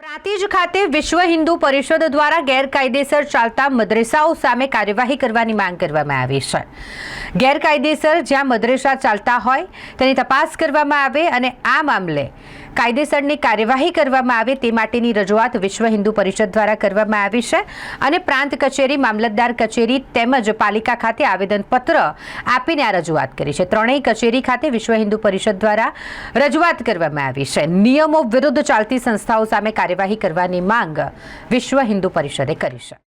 પ્રાંતિજ ખાતે વિશ્વ હિન્દુ પરિષદ દ્વારા ગેરકાયદેસર ચાલતા મદ્રેસાઓ સામે કાર્યવાહી કરવાની માંગ કરવામાં આવી છે. ગેરકાયદેસર જ્યાં મદ્રેસા ચાલતા હોય તેની તપાસ કરવામાં આવે અને આ મામલે કાયદેસરની કાર્યવાહી કરવામાં આવે તે માટેની રજૂઆત વિશ્વ હિન્દુ પરિષદ દ્વારા કરવામાં આવી છે અને પ્રાંત કચેરી, મામલતદાર કચેરી તેમજ પાલિકા ખાતે આવેદનપત્ર આપીને આ રજૂઆત કરી છે. ત્રણેય કચેરી ખાતે વિશ્વ હિન્દુ પરિષદ દ્વારા રજૂઆત કરવામાં આવી છે. નિયમો વિરુદ્ધ ચાલતી સંસ્થાઓ સામે કાર્યવાહી કરવાની માંગ વિશ્વ હિન્દુ પરિષદે કરી છે.